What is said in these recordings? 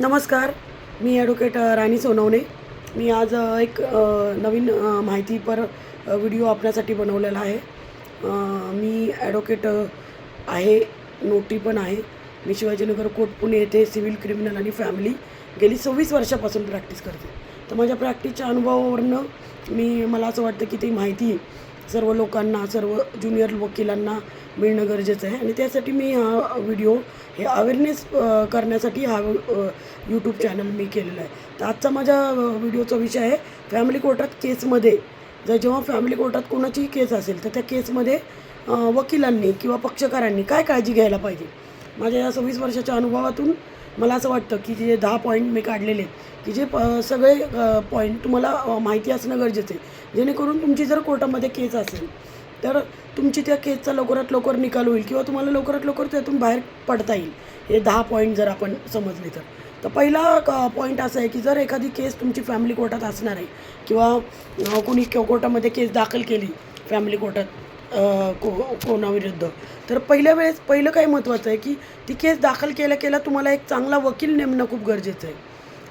नमस्कार मी ॲडव्होकेट राणी सोनवणे. मी आज एक नवीन माहितीपर व्हिडिओ आपल्यासाठी बनवलेला आहे. मी ॲडव्होकेट आहे नोटी पण आहे. मी शिवाजीनगर कोर्ट पुणे येथे सिव्हिल क्रिमिनल आणि फॅमिली गेली सव्वीस वर्षापासून प्रॅक्टिस करते. तर माझ्या प्रॅक्टिसच्या अनुभवावरनं मी मला असं वाटतं की ती माहिती सर्व लोकांना सर्व ज्युनियर वकिलांना मिळणं गरजेचं आहे. आणि त्यासाठी मी हा व्हिडिओ हे अवेअरनेस करण्यासाठी हा यूट्यूब चॅनल मी केलेला आहे. तर आजचा माझ्या व्हिडिओचा विषय आहे फॅमिली कोर्टात केसमध्ये जर जेव्हा फॅमिली कोर्टात कोणाचीही केस असेल तर त्या केसमध्ये वकिलांनी किंवा पक्षकारांनी काय काळजी घ्यायला पाहिजे? माझ्या या सव्वीस वर्षाच्या अनुभवातून मला असं वाटतं की जे दहा पॉईंट मी काढलेले आहेत की जे प सगळे पॉईंट तुम्हाला माहिती असणं गरजेचं आहे. जेणेकरून तुमची जर कोर्टामध्ये केस असेल तर तुमची त्या केसचा लवकरात लवकर निकाल होईल किंवा तुम्हाला लवकरात लवकर त्यातून बाहेर पडता येईल. हे दहा पॉईंट जर आपण समजले तर. तर पहिला पॉईंट असा आहे की जर एखादी केस तुमची फॅमिली कोर्टात असणार आहे किंवा कोणी कोर्टामध्ये केस दाखल केली फॅमिली कोर्टात को कोणाविरुद्ध तर पहिल्या वेळेस पहिलं काय महत्त्वाचं आहे की ती केस दाखल केल्या केल्या तुम्हाला एक चांगला वकील नेमणं खूप गरजेचं आहे.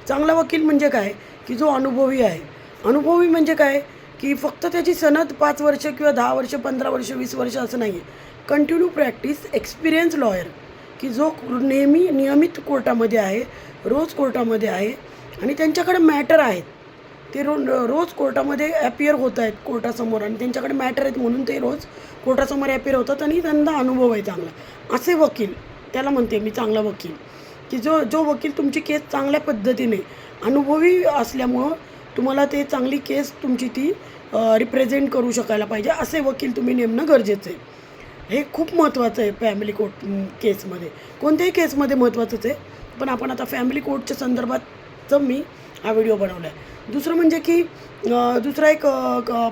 चांगला वकील म्हणजे काय? की जो अनुभवी आहे. अनुभवी म्हणजे काय? की फक्त त्याची सनद पाच वर्ष किंवा दहा वर्ष पंधरा वर्ष वीस वर्ष असं नाही आहे कंटिन्यू प्रॅक्टिस एक्सपिरियन्स लॉयर की जो नेहमी नियमित कोर्टामध्ये आहे रोज कोर्टामध्ये आहे आणि त्यांच्याकडे मॅटर आहेत. ते रो रोज कोर्टामध्ये ॲपियर होत आहेत कोर्टासमोर आणि त्यांच्याकडे मॅटर आहेत म्हणून ते रोज कोर्टासमोर ॲपियर होतात आणि त्यांना अनुभव आहे चांगला. असे वकील त्याला म्हणते मी चांगला वकील की जो जो वकील तुमची केस चांगल्या पद्धतीने अनुभवी असल्यामुळं तुम्हाला ते चांगली केस तुमची ती रिप्रेझेंट करू शकायला पाहिजे असे वकील तुम्ही नेमणं गरजेचं आहे. हे खूप महत्त्वाचं आहे फॅमिली कोर्ट केसमध्ये. कोणत्याही केसमध्ये महत्त्वाचंच आहे पण आपण आता फॅमिली कोर्टच्या संदर्भातचं मी हा व्हिडिओ बनवला आहे दुसरं म्हणजे की दुसरा एक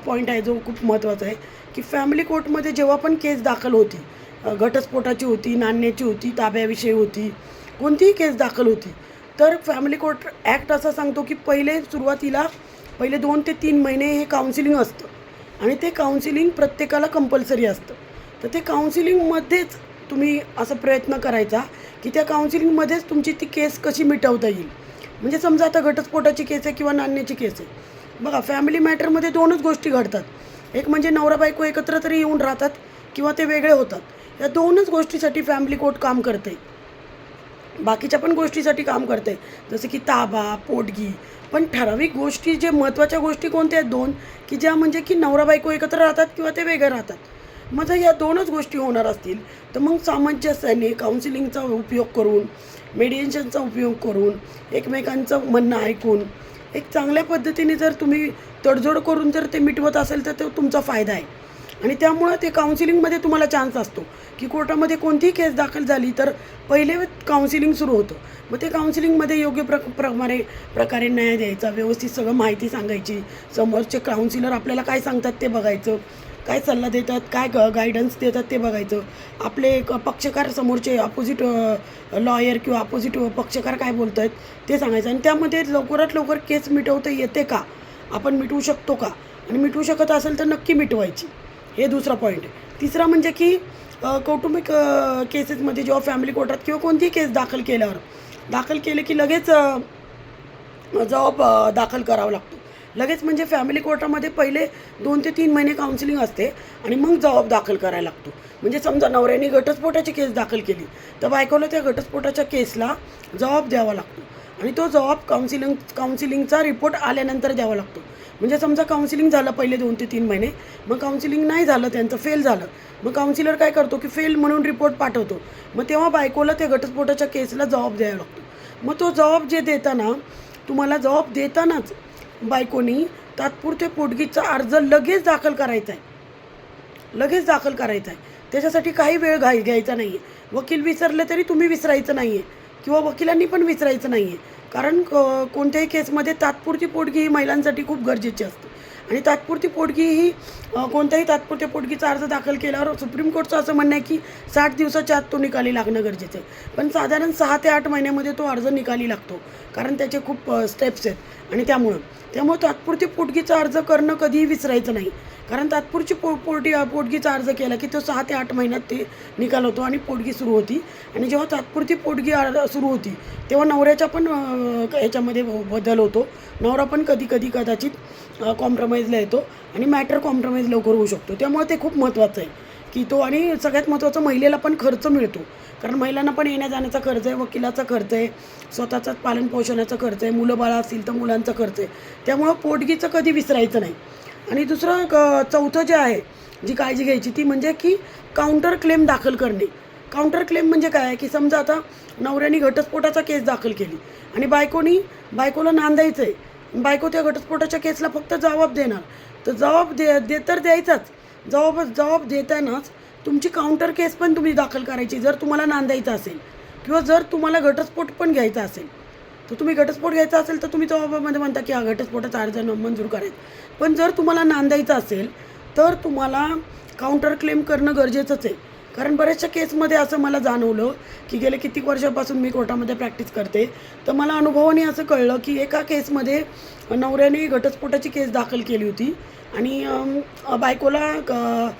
पॉईंट आहे जो खूप महत्त्वाचा आहे की फॅमिली कोर्टमध्ये जेव्हा पण केस दाखल होती घटस्फोटाची होती नाण्याची होती ताब्याविषयी होती कोणतीही केस दाखल होती तर फॅमिली कोर्ट ॲक्ट असा सांगतो की पहिले सुरुवातीला पहिले दोन ते तीन महिने हे काउन्सिलिंग असतं. आणि ते काउन्सिलिंग प्रत्येकाला कंपल्सरी असतं. तर ते काउन्सिलिंगमध्येच तुम्ही असा प्रयत्न करायचा की त्या काउन्सिलिंगमध्येच तुमची ती केस कशी मिटवता येईल. म्हणजे समजा आता घटस्फोटाची केस आहे किंवा नाण्याची केस आहे. बघा फॅमिली मॅटरमध्ये दोनच गोष्टी घडतात. एक म्हणजे नवरा बायको एकत्र तरी येऊन राहतात किंवा ते वेगळे होतात. या दोनच गोष्टीसाठी फॅमिली कोर्ट काम करते बाकीच्या पण गोष्टीसाठी काम करते जसं की ताबा पोटगी. पण ठराविक गोष्टी जे महत्त्वाच्या गोष्टी कोणत्या आहेत? दोन. की ज्या म्हणजे की नवरा बायको एकत्र राहतात किंवा ते वेगळे राहतात. मग जर या दोनच गोष्टी होणार असतील तर मग सामंजस्याने काउन्सिलिंगचा उपयोग करून मेडिएशनचा उपयोग करून एकमेकांचं म्हणणं ऐकून एक चांगल्या पद्धतीने जर तुम्ही तडजोड करून जर ते मिटवत असेल तर तो तुमचा फायदा आहे. आणि त्यामुळं ते काउन्सिलिंगमध्ये तुम्हाला चान्स असतो. की कोर्टामध्ये कोणतीही केस दाखल झाली तर पहिले काउन्सिलिंग सुरू होतं. मग ते काउन्सिलिंगमध्ये योग्य प्र प्रमाणे प्रकारे न्याय द्यायचा व्यवस्थित सगळं माहिती सांगायची. समोरचे काउन्सिलर आपल्याला काय सांगतात ते बघायचं. काय सल्ला देतात काय ग गायडन्स देतात ते बघायचं. आपले एक पक्षकार समोरचे अपोजिट लॉयर किंवा अपोजिट पक्षकार काय बोलत आहेत ते सांगायचं. आणि त्यामध्ये लवकरात लवकर केस मिटवता येते का? आपण मिटवू शकतो का? आणि मिटवू शकत असेल तर नक्की मिटवायची. हे दुसरा पॉईंट आहे तिसरा म्हणजे की कौटुंबिक केसेसमध्ये जेव्हा फॅमिली कोर्टात किंवा कोणतीही केस दाखल केल्यावर दाखल केले की लगेच अ, जबाब दाखल करावा लागतो. लगेच म्हणजे फॅमिली कोर्टामध्ये पहिले दोन ते तीन महिने काउन्सिलिंग असते आणि मग जबाब दाखल करायला लागतो. म्हणजे समजा नवऱ्याने घटस्फोटाची केस दाखल केली तर बायकोला त्या घटस्फोटाच्या केसला जबाब द्यावा लागतो. आणि तो जबाब काउन्सिलिंग काउन्सिलिंगचा रिपोर्ट आल्यानंतर द्यावा लागतो. म्हणजे समजा काउन्सिलिंग झालं पहिले दोन ते तीन महिने मग काउन्सिलिंग नाही झालं त्यांचं फेल झालं. मग काउन्सिलर काय करतो की फेल म्हणून रिपोर्ट पाठवतो. मग तेव्हा बायकोला त्या घटस्फोटाच्या केसला जबाब द्यावा लागतो. मग तो जबाब जे देताना तुम्हाला जबाब देतानाच बायकोनी तात्पुरते पोटगीचा अर्ज लगेच दाखल करायचा आहे. लगेच दाखल करायचा आहे. त्याच्यासाठी काही वेळ घाई घ्यायचा नाही आहे वकील विसरले तरी तुम्ही विसरायचं नाही आहे किंवा वकिलांनी पण विसरायचं नाही आहे कारण क- कोणत्याही केसमध्ये तात्पुरती पोटगी ही महिलांसाठी खूप गरजेची असते. आणि तात्पुरती पोटगी ही कोणत्याही तात्पुरत्या पोटगीचा अर्ज दाखल केल्यावर सुप्रीम कोर्टचं असं म्हणणं आहे की साठ दिवसाच्या आत तो निकाली लागणं गरजेचं आहे. पण साधारण सहा ते आठ महिन्यामध्ये तो अर्ज निकाली लागतो कारण त्याचे खूप स्टेप्स आहेत. आणि त्यामुळं त्यामुळे तात्पुरती पोटगीचा अर्ज करणं कधीही विसरायचं नाही. कारण तात्पुरची पो पोटी पोटगीचा अर्ज केला की तो सहा ते आठ महिन्यात ते निकाल होतो आणि पोटगी सुरू होती. आणि जेव्हा तात्पुरती पोटगी अर्ज सुरू होती तेव्हा नवऱ्याच्या पण याच्यामध्ये बदल होतो. नवरा पण कधी कधी कदाचित कॉम्प्रोमाइजला येतो आणि मॅटर कॉम्प्रोमाइज लवकर होऊ शकतो. त्यामुळे ते खूप महत्त्वाचं आहे की तो आणि सगळ्यात महत्त्वाचं महिलेला पण खर्च मिळतो. कारण महिलांना पण येण्या जाण्याचा खर्च आहे वकिलाचा खर्च आहे स्वतःचा पालन पोषणाचा खर्च आहे मुलं बाळा असतील तर मुलांचा खर्च आहे. त्यामुळं पोटगीचं कधी विसरायचं नाही. आणि दुसरं क- चौथं जे आहे जी काळजी घ्यायची ती म्हणजे की काउंटर क्लेम दाखल करणे. काउंटर क्लेम म्हणजे काय आहे की समजा आता नवऱ्याने घटस्फोटाचा केस दाखल केली आणि बायकोनी बायकोला नांदायचं आहे बायको त्या घटस्फोटाच्या केसला फक्त जबाब देणार. तर जबाब दे दे तर द्यायचाच. जबाब जबाब देतानाच तुमची काउंटर केस पण तुम्ही दाखल करायची जर तुम्हाला नांदायचं असेल. किंवा जर तुम्हाला घटस्फोट पण घ्यायचा असेल. तर तुम्ही घटस्फोट घ्यायचा असेल तर तुम्ही जबाबामध्ये म्हणता की हा घटस्फोटाचा अर्ज न- मंजूर करायचा. पण जर तुम्हाला नांदायचं असेल तर तुम्हाला काउंटर क्लेम करणं गरजेचंच आहे. कारण बऱ्याचशा केसमध्ये असं मला जाणवलं की गेले कित्येक वर्षापासून मी कोर्टामध्ये प्रॅक्टिस करते. तर मला अनुभवाने असं कळलं की एका केसमध्ये नवऱ्याने घटस्फोटाची केस दाखल केली होती आणि बायकोला क-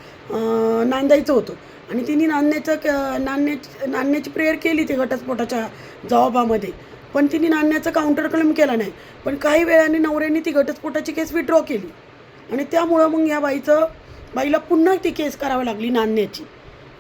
नांदायचं होतं. आणि तिने नांदण्याचं क नांदण्याची नांदण्याची प्रेयर केली ती घटस्फोटाच्या जबाबामध्ये. पण तिने नांदण्याचं काउंटर क्लेम केला नाही. पण काही वेळाने नवऱ्याने ती घटस्फोटाची केस विड्रॉ केली. आणि त्यामुळं मग या बाईचं बाईला पुन्हा ती केस करावी लागली नांदण्याची.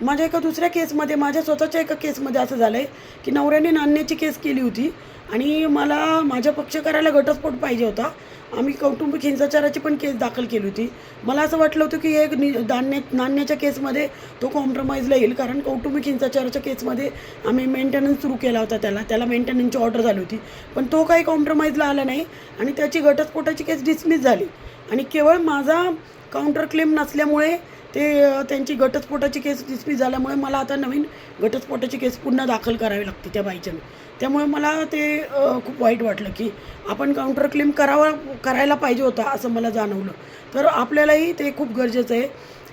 माझ्या एका दुसऱ्या केसमध्ये माझ्या स्वतःच्या एका केसमध्ये असं झालं आहे की नवऱ्याने नाण्याची केस केली होती आणि मला माझ्या पक्षकाराला घटस्फोट पाहिजे होता. आम्ही कौटुंबिक हिंसाचाराची पण केस दाखल केली होती. मला असं वाटलं होतं की एक नि नाण्या नाण्याच्या केसमध्ये तो कॉम्प्रोमाइजला येईल कारण कौटुंबिक हिंसाचाराच्या केसमध्ये आम्ही मेंटेनन्स सुरू केला होता त्याला. त्याला मेंटेनन्सची ऑर्डर झाली होती. पण तो काही कॉम्प्रोमाइजला आला नाही आणि त्याची घटस्फोटाची केस डिसमिस झाली. आणि केवळ माझा काउंटर क्लेम नसल्यामुळे ते त्यांची घटस्फोटाची केस डिसमिस झाल्यामुळे मला आता नवीन घटस्फोटाची केस पुन्हा दाखल करावी लागते त्या बाईच्यानं त्यामुळे मला ते खूप वाईट वाटलं की आपण काउंटर क्लेम करावा करायला पाहिजे होता असं मला जाणवलं. तर आपल्यालाही ते खूप गरजेचं आहे.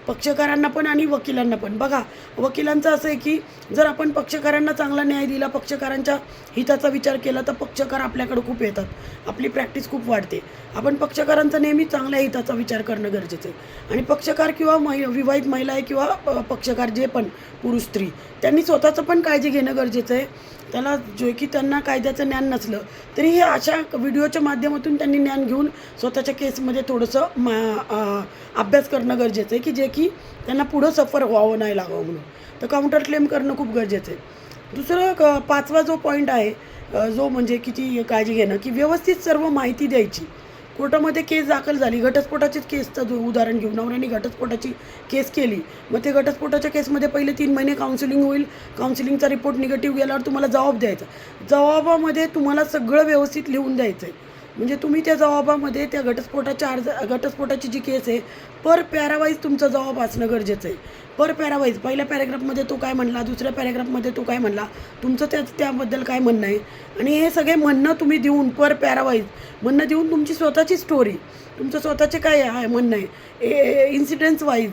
पक्षकारांना पण आणि वकिलांना पण. बघा वकिलांचं असं आहे की जर आपण पक्षकारांना चांगला न्याय दिला पक्षकारांच्या हिताचा विचार केला तर पक्षकार आपल्याकडे खूप येतात. आपली प्रॅक्टिस खूप वाढते. आपण पक्षकारांचा नेहमी चांगल्या हिताचा विचार करणं गरजेचं आहे. आणि पक्षकार किंवा महि विवाहित महिला आहे किंवा पक्षकार जे पण पुरुष स्त्री त्यांनी स्वतःचं पण काळजी घेणं गरजेचं आहे. त्याला जो की त्यांना कायद्याचं ज्ञान नसलं तरी हे अशा व्हिडिओच्या माध्यमातून त्यांनी ज्ञान घेऊन स्वतःच्या केसमध्ये थोडंसं मा अभ्यास करणं गरजेचं आहे की जे की त्यांना पुढं सफर व्हावं नाही लागावं म्हणून. तर काउंटर क्लेम करणं खूप गरजेचं आहे. दुसरं क पाचवा जो पॉईंट आहे जो म्हणजे किती काळजी घेणं की व्यवस्थित सर्व माहिती द्यायची. कोर्टामध्ये केस दाखल झाली. घटस्फोटाचीच केसचं उदाहरण घेऊ नवऱ्याने घटस्फोटाची केस केली. मग ते घटस्फोटाच्या केसमध्ये पहिले तीन महिने काउन्सिलिंग होईल. काउन्सिलिंगचा रिपोर्ट निगेटिव्ह गेल्यावर तुम्हाला जबाब द्यायचा. जबाबामध्ये तुम्हाला सगळं व्यवस्थित लिहून द्यायचं आहे म्हणजे तुम्ही त्या जबाबामध्ये त्या घटस्फोटाच्या अर्ज घटस्फोटाची जी केस आहे पर पॅरावाईज तुमचा जबाब असणं गरजेचं आहे. पर पॅरावाईज पहिल्या पॅरेग्राफमध्ये तो काय म्हणला दुसऱ्या पॅरेग्राफमध्ये तो काय म्हणला तुमचं त्या त्याबद्दल काय म्हणणं आहे? आणि हे सगळे म्हणणं तुम्ही देऊन पर पॅरावाईज म्हणणं देऊन तुमची स्वतःची स्टोरी तुमचं स्वतःचे काय आहे म्हणणं आहे? Incidents wise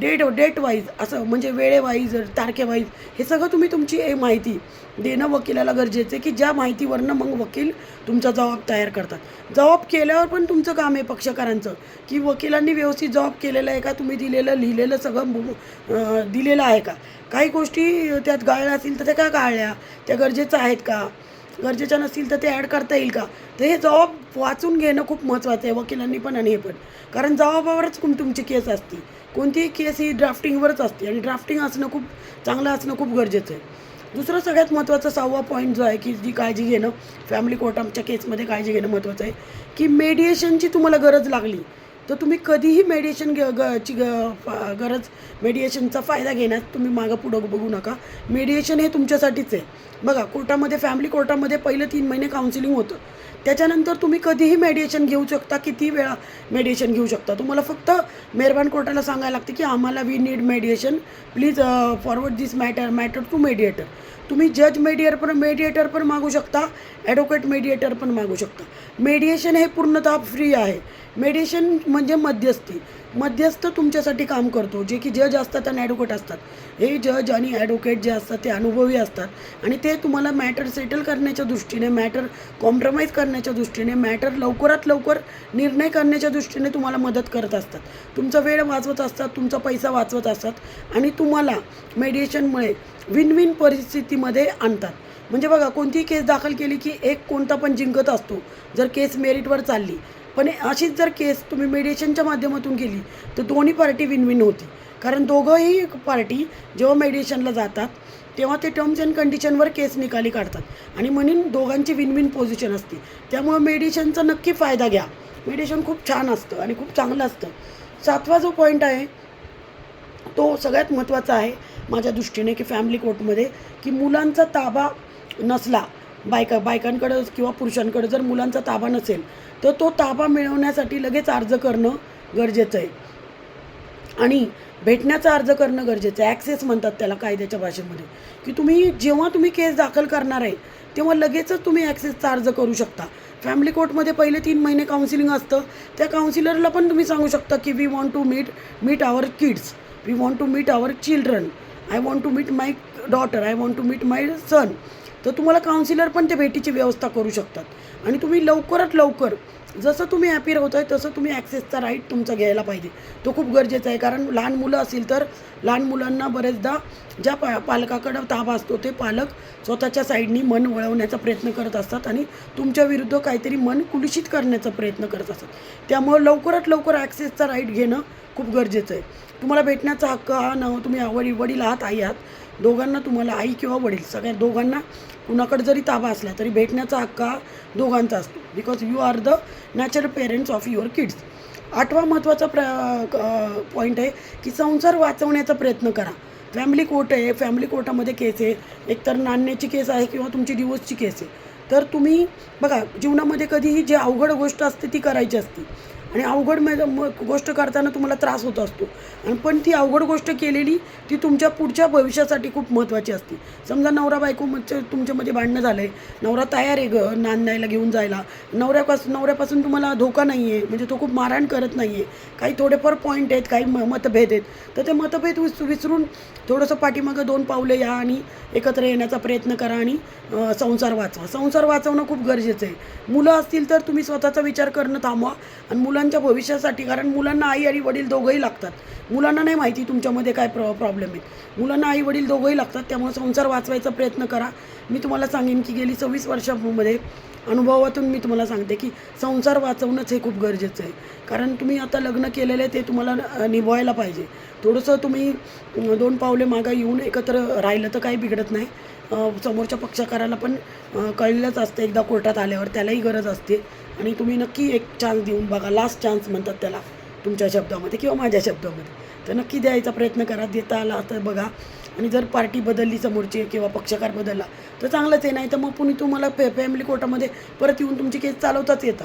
date date wise असं म्हणजे वेळेवाईज तारखेवाईज हे सगळं तुम्ही तुमची माहिती देणं वकिलाला गरजेचं आहे की ज्या माहितीवरनं मग वकील तुमचा जबाब तयार करतात. जबाब केल्यावर पण तुमचं काम आहे पक्षकारांचं की वकिलांनी व्यवस्थित जबाब केलेला आहे का तुम्ही दिलेलं लिहिलेलं सगळं दिलेलं आहे का? काही गोष्टी त्यात गाळल्या असतील तर त्या का गाळल्या? त्या गरजेचं आहेत का? गरजेच्या नसतील तर ते ॲड करता येईल का? तर हे जबाब वाचून घेणं खूप महत्त्वाचं आहे. वकिलांनी पण आणि हे पण. कारण जबाबावरच कोण तुमची केस असते. कोणतीही केस ही ड्राफ्टिंगवरच असते आणि ड्राफ्टिंग असणं खूप चांगलं असणं खूप गरजेचं आहे. दुसरं सगळ्यात महत्त्वाचा सहावा पॉईंट जो आहे की जी काळजी घेणं फॅमिली कोर्टाच्या केसमध्ये काळजी घेणं महत्त्वाचं आहे की मेडिएशनची तुम्हाला गरज लागली. तर तुम्ही कधीही मेडिएशन घे ग ची ग फा- गरज मेडिएशनचा फायदा घेण्यास तुम्ही मागं पुढं बघू नका. मेडिएशन हे तुमच्यासाठीच आहे. बघा कोर्टामध्ये फॅमिली कोर्टामध्ये पहिलं तीन महिने काउन्सिलिंग होतं. त्याच्यानंतर तुम्ही कधीही मेडिएशन घेऊ शकता किती वेळा मेडिएशन घेऊ शकता. तुम्हाला फक्त मेहरबान कोर्टाला सांगायला लागते की आम्हाला we need mediation please forward this matter matter to mediator तुम्ही जज मेडिएटर पण मेडिएटर पण मागू शकता ॲडव्होकेट मेडिएटर पण मागू शकता. मेडिएशन हे पूर्णतः फ्री आहे. मेडिएशन म्हणजे मध्यस्थी. मध्यस्थ तुमच्यासाठी काम करतो. जे की जज असतात आणि ॲडव्होकेट असतात. हे जज आणि ॲडव्होकेट जे असतात ते अनुभवी असतात. आणि ते तुम्हाला मॅटर सेटल करण्याच्या दृष्टीने मॅटर कॉम्प्रोमाइज करण्याच्या दृष्टीने मॅटर लवकरात लवकर निर्णय करण्याच्या दृष्टीने तुम्हाला मदत करत असतात. तुमचा वेळ वाचवत असतात तुमचा पैसा वाचवत असतात. आणि तुम्हाला मेडिएशनमुळे विन विन परिस्थितीमध्ये आणतात. म्हणजे बघा कोणतीही केस दाखल केली की एक कोणता पण जिंकत असतो जर केस मेरिटवर चालली. पण अशीच जर केस तुम्ही मेडिएशनच्या माध्यमातून केली तर दोन्ही पार्टी विन विन होती. कारण दोघंही पार्टी जेव्हा मेडिएशनला जातात तेव्हा ते टर्म्स अँड कंडिशनवर केस निकाली काढतात. आणि म्हणून दोघांची विन विन पोझिशन असते. त्यामुळं मेडिएशनचा नक्की फायदा घ्या. मेडिएशन खूप छान असतं आणि खूप चांगलं असतं. सातवा जो पॉईंट आहे तो सगळ्यात महत्त्वाचा आहे. माझ्या दृष्टीने की फॅमिली कोर्टमध्ये की मुलांचा ताबा नसला बायका बायकांकडं किंवा पुरुषांकडं जर मुलांचा ताबा नसेल तर तो ताबा मिळवण्यासाठी लगेच अर्ज करणं गरजेचं आहे. आणि भेटण्याचा अर्ज करणं गरजेचं आहे. ॲक्सेस म्हणतात त्याला कायद्याच्या भाषेमध्ये. की तुम्ही जेव्हा तुम्ही केस दाखल करणार आहे तेव्हा लगेचच तुम्ही ॲक्सेसचा अर्ज करू शकता. फॅमिली कोर्टमध्ये पहिले तीन महिने काउन्सिलिंग असतं. त्या काउन्सिलरला पण तुम्ही सांगू शकता की we want to meet meet our kids we want to meet our children I want to meet my daughter I want to meet my son तर तुम्हाला काउन्सिलर पण त्या भेटीची व्यवस्था करू शकतात. आणि तुम्ही लवकरात लवकर जसं तुम्ही हॅपी राहत आहे तसं तुम्ही ॲक्सेसचा राईट तुमचा घ्यायला पाहिजे. तो खूप गरजेचा आहे कारण लहान मुलं असतील तर लहान मुलांना बरेचदा ज्या पा पालकाकडं ताबा असतो ते पालक स्वतःच्या साईडनी मन वळवण्याचा प्रयत्न करत असतात आणि तुमच्या विरुद्ध काहीतरी मन कुलुषित करण्याचा प्रयत्न करत असतात. त्यामुळं लवकरात लवकर ॲक्सेसचा राईट घेणं खूप गरजेचं आहे. तुम्हाला भेटण्याचा हक्क हा न हो, तुम्ही वडील वडील आहात आई आहात. दोघांना तुम्हाला आई किंवा वडील सगळ्या दोघांना कुणाकडे जरी ताबा असला तरी भेटण्याचा हक्क हा दोघांचा असतो. Because you are the natural parents of your kids आठवा महत्त्वाचा प्र पॉईंट आहे की संसार वाचवण्याचा प्रयत्न करा. फॅमिली कोर्ट आहे फॅमिली कोर्टामध्ये केस आहे. एकतर नाण्याची केस आहे किंवा तुमची डिवोर्सची केस आहे. तर तुम्ही बघा जीवनामध्ये कधीही जी अवघड गोष्ट असते ती करायची असते. आणि अवघड म म- गोष्ट करताना तुम्हाला त्रास होत असतो. आणि पण ती अवघड गोष्ट केलेली ती तुमच्या पुढच्या भविष्यासाठी खूप महत्त्वाची असते. समजा नवरा बायको म्हणजे तुमच्यामध्ये भांडणं झालं आहे नवरा तयार आहे ग नांदायला घेऊन जायला. नवऱ्यापासून नवऱ्यापासून तुम्हाला धोका नाही आहे म्हणजे तो खूप मारहाण करत नाही आहे काही थोडेफार पॉईंट आहेत काही म मतभेद आहेत. तर ते मतभेद विस विसरून थोडंसं पाठीमागं दोन पावलं या आणि एकत्र येण्याचा प्रयत्न करा आणि संसार वाचवा. संसार वाचवणं खूप गरजेचं आहे. मुलं असतील तर तुम्ही स्वतःचा विचार करणं थांबवा. आणि मुलांच्या भविष्यासाठी कारण मुलांना आई आणि वडील दोघंही लागतात. मुलांना नाही माहिती तुमच्यामध्ये काय प्रॉ प्रॉब्लेम आहेत. मुलांना आई वडील दोघंही लागतात त्यामुळे संसार वाचवायचा प्रयत्न करा. मी तुम्हाला सांगेन की गेली सव्वीस वर्षामध्ये अनुभवातून मी तुम्हाला सांगते की संसार वाचवणंच हे खूप गरजेचं आहे. कारण तुम्ही आता लग्न केलेलं आहे ते तुम्हाला निभवायला पाहिजे. थोडंसं तुम्ही दोन पावले मागं येऊन एकत्र राहिलं तर काही बिघडत नाही. समोरच्या पक्षकाराला पण कळलंच असतं एकदा कोर्टात आल्यावर त्यालाही गरज असते. आणि तुम्ही नक्की एक चान्स देऊन बघा लास्ट चान्स म्हणतात त्याला तुमच्या शब्दामध्ये किंवा माझ्या शब्दामध्ये. तर नक्की द्यायचा प्रयत्न करा देता आला तर बघा. आणि जर पार्टी बदलली समोरची किंवा पक्षकार बदलला तर चांगलंच आहे नाही तर मग पुन्हा तुम्हाला फॅ फॅमिली कोर्टामध्ये परत येऊन तुमची केस चालवताच येतं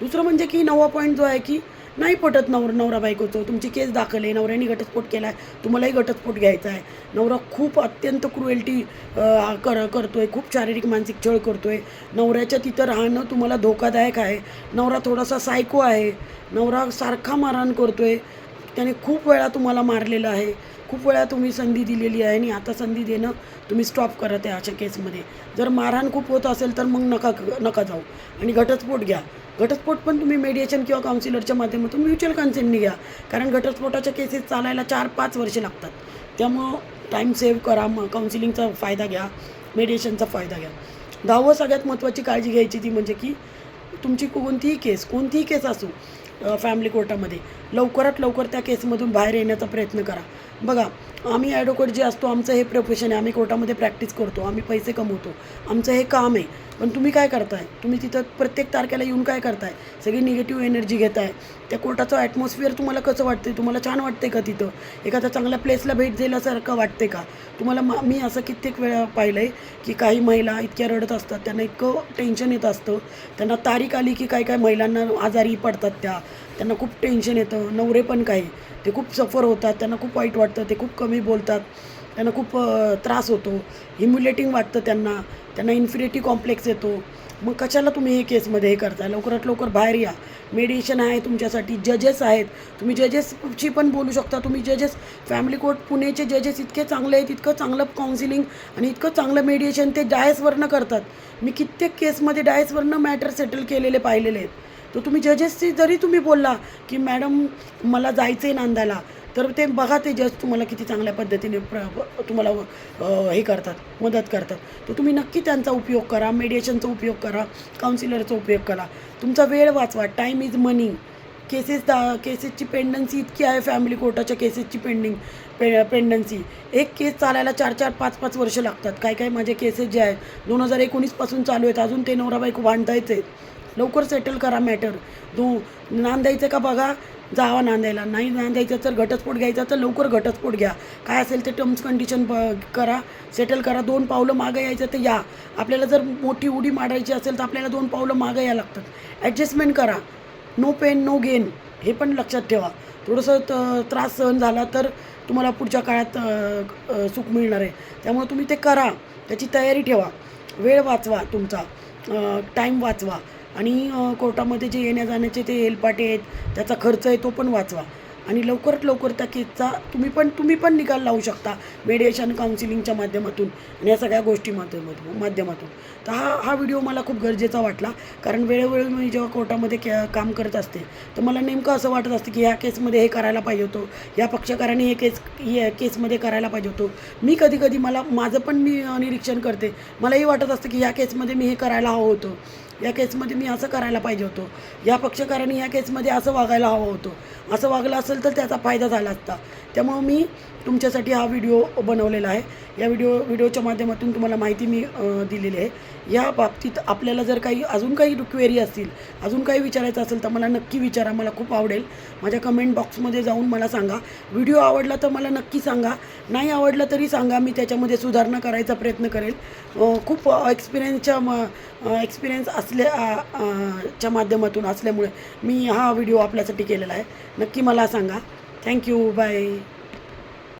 दुसरं म्हणजे की नवा पॉईंट जो आहे की नाही पटत नवर नवरा बायकोचं. तुमची केस दाखल आहे नवऱ्याने घटस्फोट केला आहे तुम्हालाही घटस्फोट घ्यायचा आहे. नवरा खूप अत्यंत क्रुएल्टी कर करतो आहे खूप शारीरिक मानसिक छळ करतो आहे नवऱ्याच्या तिथं राहणं तुम्हाला धोकादायक आहे. नवरा थोडासा सायको आहे. नवरा सारखा मारहाण करतो आहे त्याने खूप वेळा तुम्हाला मारलेलं आहे. खूप वेळा तुम्ही संधी दिलेली आहे आणि आता संधी देणं तुम्ही स्टॉप करत आहे अशा केसमध्ये जर मारहाण खूप होत असेल तर मग नका नका जाऊ. आणि घटस्फोट घ्या. घटस्फोट पण तुम्ही मेडिएशन किंवा काउन्सिलरच्या माध्यमातून म्युच्युअल कन्सेंटनी घ्या. कारण घटस्फोटाच्या केसेस चालायला चार पाच वर्षे लागतात. त्यामुळं टाईम सेव्ह करा मग काउन्सिलिंगचा फायदा घ्या मेडिएशनचा फायदा घ्या. दहावं सगळ्यात महत्त्वाची काळजी घ्यायची ती म्हणजे की तुमची कोणतीही केस कोणतीही केस असो फॅमिली कोर्टामध्ये लवकरात लवकर त्या केसमधून बाहेर येण्याचा प्रयत्न करा. बघा आम्ही ॲडव्होकेट जे असतो आमचं हे प्रोफेशन आहे. आम्ही कोर्टामध्ये प्रॅक्टिस करतो. आम्ही पैसे कमवतो. आमचं हे काम आहे. पण तुम्ही काय करताय? तुम्ही तिथं प्रत्येक तारखेला येऊन काय करताय? सगळी निगेटिव्ह एनर्जी घेताय. त्या कोर्टाचं ॲटमॉस्फिअर तुम्हाला कसं वाटते तुम्हाला छान वाटते का तिथं? एखाद्या चांगल्या प्लेसला भेट दिल्यासारखं वाटते का? तुम्हाला मा मी असं कित्येक वेळा पाहिलं आहे की काही महिला इतक्या रडत असतात. त्यांना इतकं टेन्शन येत असतं. त्यांना तारीख आली की काही काही महिलांना आजारी पडतात त्या. त्यांना खूप टेन्शन येतं. नवरे पण काही. ते खूप सफर होतात त्यांना खूप वाईट वाटतं ते खूप कमी बोलतात त्यांना खूप त्रास होतो. ह्युम्युलेटिंग वाटतं त्यांना त्यांना इन्फिनिटी कॉम्प्लेक्स येतो. मग कशाला तुम्ही हे केसमध्ये हे करता लवकरात लवकर बाहेर या. मेडिएशन आहे तुमच्यासाठी जजेस आहेत. तुम्ही जजेसची पण बोलू शकता. तुम्ही जजेस फॅमिली कोर्ट पुणेचे जजेस इतके चांगले आहेत इतकं चांगलं काउन्सिलिंग आणि इतकं चांगलं मेडिएशन ते डायसवरनं करतात. मी कित्येक केसमध्ये डायसवरनं मॅटर सेटल केलेले पाहिलेले आहेत. तर तुम्ही जजेसची जरी तुम्ही बोलला की मॅडम मला जायचं आहे नांदायला तर ते बघा ते जज तुम्हाला किती चांगल्या पद्धतीने प्र तुम्हाला हे करतात मदत करतात. तर तुम्ही नक्की त्यांचा उपयोग करा मेडिएशनचा उपयोग करा काउन्सिलरचा उपयोग करा. तुमचा वेळ वाचवा टाईम इज मनी केसेस दा केसेसची पेंडन्सी इतकी आहे फॅमिली कोर्टाच्या केसेसची पेंडिंग पे पेंडन्सी एक केस चालायला चार चार पाच पाच वर्ष लागतात. काय काय माझे केसेस जे आहेत दोन हजार एकोणीसपासून चालू आहेत. अजून ते नवरा बायको भांडतायच आहेत लवकर सेटल करा मॅटर दो नांदायचं का बघा? जावा नांदायला. नाही नांदायचं तर घटस्फोट घ्यायचा तर लवकर घटस्फोट घ्या. काय असेल ते टर्म्स कंडिशन ब करा. सेटल करा. दोन पावलं मागं यायचं तर या. आपल्याला जर मोठी उडी मारायची असेल तर आपल्याला दोन पावलं मागं या लागतात. ॲडजस्टमेंट करा. नो पेन नो गेन हे पण लक्षात ठेवा. थोडंसं त त्रास सहन झाला तर तुम्हाला पुढच्या काळात सुख मिळणार आहे. त्यामुळे तुम्ही ते करा. त्याची तयारी ठेवा. वेळ वाचवा तुमचा. टाईम वाचवा. आणि कोर्टामध्ये जे येण्या जाण्याचे ते हेलपाटे आहेत त्याचा खर्च आहे तो पण वाचवा. आणि लवकरात लवकर त्या केसचा तुम्ही पण तुम्ही पण निकाल लावू शकता मेडिएशन काउन्सिलिंगच्या माध्यमातून आणि या सगळ्या गोष्टी माध्यमातून माध्यमातून. तर हा हा व्हिडिओ मला खूप गरजेचा वाटला. कारण वेळोवेळी मी जेव्हा कोर्टामध्ये के काम करत असते तर मला नेमकं असं वाटत असतं की ह्या केसमध्ये हे करायला पाहिजे होतो. या पक्षकाराने हे केस हे केसमध्ये करायला पाहिजे होतो. मी कधी कधी मला माझं पण मी निरीक्षण करते. मलाही वाटत असतं की ह्या केसमध्ये मी हे करायला हवं होतं. या केसमध्ये मी असं करायला पाहिजे होतो. या पक्षकाराने या केसमध्ये असं वागायला हवं होतं. असं वागलं असेल तर त्याचा फायदा झाला असता. त्यामुळं मी तुमच्यासाठी हा व्हिडिओ बनवलेला आहे. या व्हिडिओ व्हिडिओच्या माध्यमातून तुम्हाला माहिती मी दिलेली आहे. या बाबतीत आपल्याला जर काही अजून काही क्वेरी असतील अजून काही विचारायचं असेल तर मला नक्की विचारा मला खूप आवडेल. माझ्या कमेंट बॉक्समध्ये जाऊन मला सांगा. व्हिडिओ आवडला तर मला नक्की सांगा. नाही आवडला तरी सांगा मी त्याच्यामध्ये सुधारणा करायचा प्रयत्न करेल. खूप एक्सपिरियन्सच्या म एक्सपिरियन्स असल्या च्या माध्यमातून असल्यामुळे मी हा व्हिडिओ आपल्यासाठी केलेला आहे. नक्की मला सांगा. Thank you bye